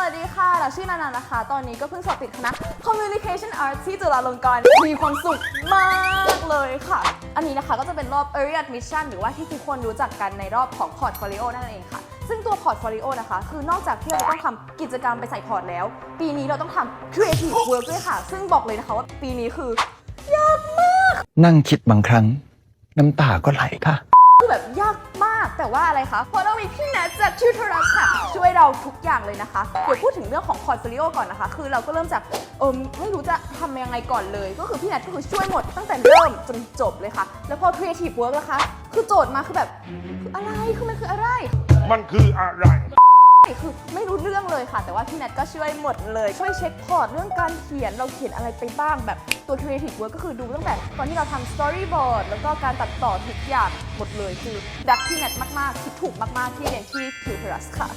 วัสดีค่ะ เราชื่อนานานะคะ ตอนนี้ก็เพิ่งสอบติดคณะ Communication Arts ที่จุฬาลงกรณ์ มีความสุขมากเลยค่ะ อันนี้นะคะก็จะเป็นรอบ Early Admission หรือว่าที่ทุกคนรู้จักกันในรอบของ Portfolio นั่นเองค่ะ ซึ่งตัว Portfolio นะคะ คือนอกจากที่เราจะต้องทำกิจกรรมไปใส่พอร์ตแล้ว ปีนี้เราต้องทำ Creative Work ด้วยค่ะ ซึ่งบอกเลยนะคะว่าปีนี้คือยากมาก นั่งคิดบางครั้ง น้ำตาก็ไหลค่ะ คือแบบยากมาก แต่ว่าอะไรคะเพราะเรามีพี่แนทจากทิวทรัสค่ะ ช่วยเราทุกอย่างเลยนะคะ เดี๋ยวพูดถึงเรื่องของพอร์ตโฟลิโอก่อนนะคะ คือเราก็เริ่มจากเออไม่รู้จะทำยังไงก่อนเลย ก็คือพี่แนทก็คือช่วยหมดตั้งแต่เริ่มจนจบเลยค่ะ แล้วพอ Creative Work นะคะ คือโจทย์มาคือแบบคืออะไรคือมันคืออะไร มันคืออะไร คือไม่รู้เรื่องเลยค่ะ แต่ว่าพี่แนทก็ช่วยหมดเลย ช่วยเช็คพอร์ตเรื่องการเขียนเราเขียนอะไรไปบ้างแบบตัว Creative Work ก็คือดูตั้งแต่ตอนที่เราทำ Storyboard แล้วก็การตัดต่อทุกอย่างหมดเลยคือดักพี่แนทมากๆคิดถูกมากๆที่เรียนที่ Tutoras ค่ะ